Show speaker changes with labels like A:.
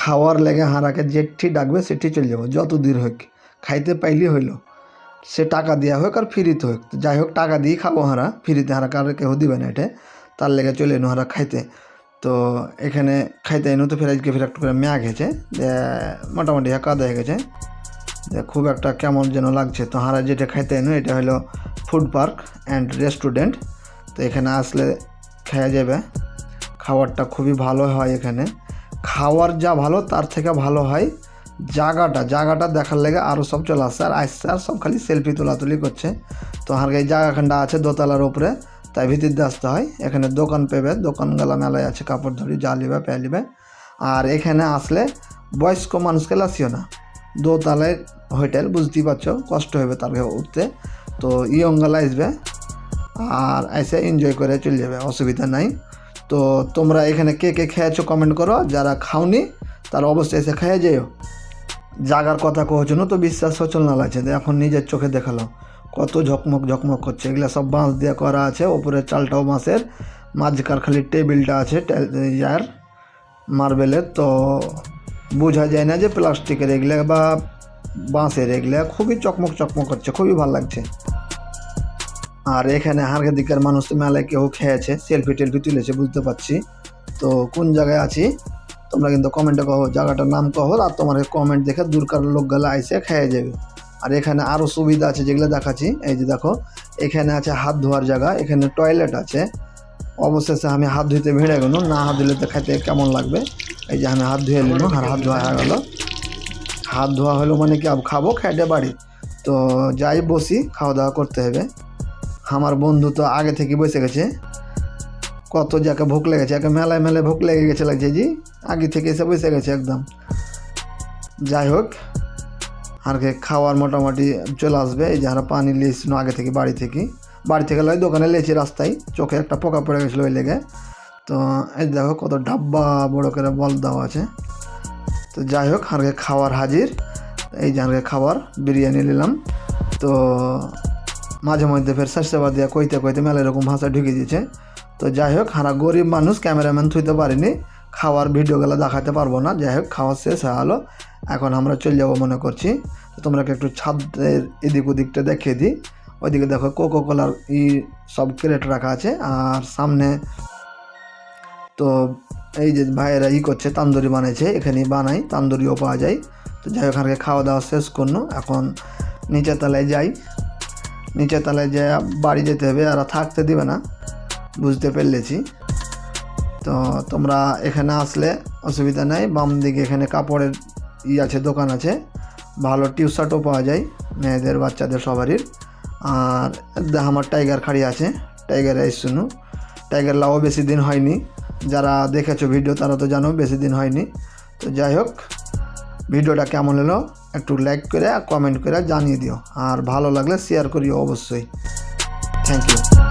A: খাওয়ার লেগে হারাকে যেটি ডাকবে সেটি চলে যাব। যত দূর হোক, খাইতে পাইলে হইল। সে টাকা দেওয়া হোক আর ফ্রিতে হোক। যাই হোক, টাকা দিয়ে খাব হারা। ফ্রিতে হারা কারও কেউ দিবে না এটা। তার লেগে চলে এনো হারা খাইতে। তো এখানে খাইতে এনো তো ফের আজকে ফের একটু করে ম্যাগ গেছে। যে মোটামুটি কাদা হয়ে গেছে। যে খুব একটা কেমন যেন লাগছে। তো হারা যেটা খাইতে এনো এটা হলো ফুড পার্ক অ্যান্ড রেস্টুরেন্ট। তো এখানে আসলে খাওয়া যাবে। খাবারটা খুবই ভালো হয় এখানে। খাওয়ার যা ভালো, তার থেকে ভালো হয় জায়গাটা জায়গাটা দেখার লেগে আরও সব চলে আসছে। আর আসছে আর সব খালি সেলফি তোলাতুলি করছে। তো হার এই জায়গাখানটা আছে দোতলার ওপরে তাই ভিতর দিয়ে আসতে হয়। এখানে দোকান পেবে, দোকানগুলা মেলায় আছে, কাপড় ধরি যা লিবে, পেয়ে আর এখানে আসলে বয়স্ক মানুষকে লাসিও না। দোতলায় হোটেল, বুঝতেই পারছ, কষ্ট হবে তার উঠতে। তো ইয়ঙ্গালা আসবে, আর এসে এনজয় করে চলে যাবে, অসুবিধা নাই। তো তোমরা এখানে কে কে খেয়েছো কমেন্ট করো। যারা খাওনি, তারা অবশ্যই এসে খেয়ে যেও। জাগার কথা কহছো না তো বিশ্বাস সচল না লাগছে। এখন নিজের চোখে দেখাল কত ঝকমক ঝকমক করছে। এগুলো সব বাঁশ দিয়ে করা আছে। ওপরে চালটাও বাঁশের। মাঝকার খালি টেবিলটা আছে ইয়ার মার্বেলের। তো বোঝা যায় না যে প্লাস্টিকের এগুলো বা বাঁশের এগুলো খুবই চকমক চকমক করছে। খুবই ভালো লাগছে। আর এখানে হারকে দিকের মানুষ মেলায় কেউ খেয়েছে সেলফি টেলফি তুলেছে, বুঝতে পারছি। তো কোন জায়গায় আছি? তোমরা কিন্তু কমেন্টে কহো জায়গাটার নাম কহো আর তোমার কমেন্ট দেখে দূরকার লোকগুলো আইসে খেয়ে যাবে। আর এখানে আরও সুবিধা আছে যেগুলো দেখাচ্ছি, এই যে দেখো, এখানে আছে হাত ধোয়ার জায়গা, এখানে টয়লেট আছে। অবশেষে আমি হাত ধুইতে ভিড়ে গেল না হাত ধুলে তো খাইতে কেমন লাগবে? এই যে আমি হাত ধুয়ে নিলাম, আর হাত ধোয়া হয়ে গেলো। হাত ধোয়া হলো মানে কি খাব খেটে বাড়ি। তো যাই বসি, খাওয়া দাওয়া করতে হবে। আমার বন্ধু তো আগে থেকে বসে গেছে। কত যাকে ভোক লেগেছে, একে মেলায় মেলায় ভোক লেগে গেছে লাগছে জি। আগে থেকে এসে বসে গেছে একদম। যাই হোক, আর কি খাওয়ার মোটামুটি চলে আসবে। এই যে পানি লিয়েছিল আগে থেকে বাড়ি থেকে। বাড়ি থেকে লয় দোকানে লেছি রাস্তায় চোখে একটা পোকা পড়ে গেছিল ওই লেগে। তো এই দেখো কত ডাব্বা বড় করে বল দেওয়া আছে। তো যাই হোক হারকে খাওয়ার হাজির। এই যে খাবার বিরিয়ানি নিলাম। তো মাঝে মধ্যে ফের স্বাস্থ্যবাদ দিয়া কইতে কইতে মেলা এরকম ভাষা ঢুকে দিয়েছে। তো যাই হোক, হারা গরিব মানুষ, ক্যামেরাম্যান থুইতে পারিনি, খাওয়ার ভিডিওগুলো দেখাতে পারব না। যাই হোক, খাওয়া শেষ হয়ে হলো, এখন আমরা চলে যাব মনে করছি। তো তোমরা একটু ছাদের এদিক ওদিকটা দেখিয়ে দিই। ওইদিকে দেখো কোকো কোলার ই সব ক্রেট রাখা আছে, আর সামনে তো এই যে ভাইয়েরা ই করছে, তান্দুরি বানাইছে এখানে বানাই, তান্দুরিও পাওয়া যায়। তো যাই হোক খাওয়া দাওয়া শেষ করল এখন নিচের তলায় যাই। নিচের তলায় যে বাড়ি যেতে হবে আর থাকতে দিবে না, বুঝতে পেরেছি। তো তোমরা এখানে আসলে অসুবিধা নেই, বাম দিকে এখানে কাপড়ের ই আছে, দোকান আছে। ভালো টি শার্টও পাওয়া যায়, মেয়েদের, বাচ্চাদের সবারই। আর আমার টাইগার খাড়ি আছে, টাইগার এই শুনু টাইগার লাও বেশি দিন হয়নি। যারা দেখেছ ভিডিও, তারা তো জানো বেশি দিন হয়নি। তো যাই হোক, ভিডিওটা কেমন হলো? একটু লাইক করে কমেন্ট করে জানিয়ে দিও। আর ভালো লাগলে শেয়ার করিও অবশ্যই। Thank you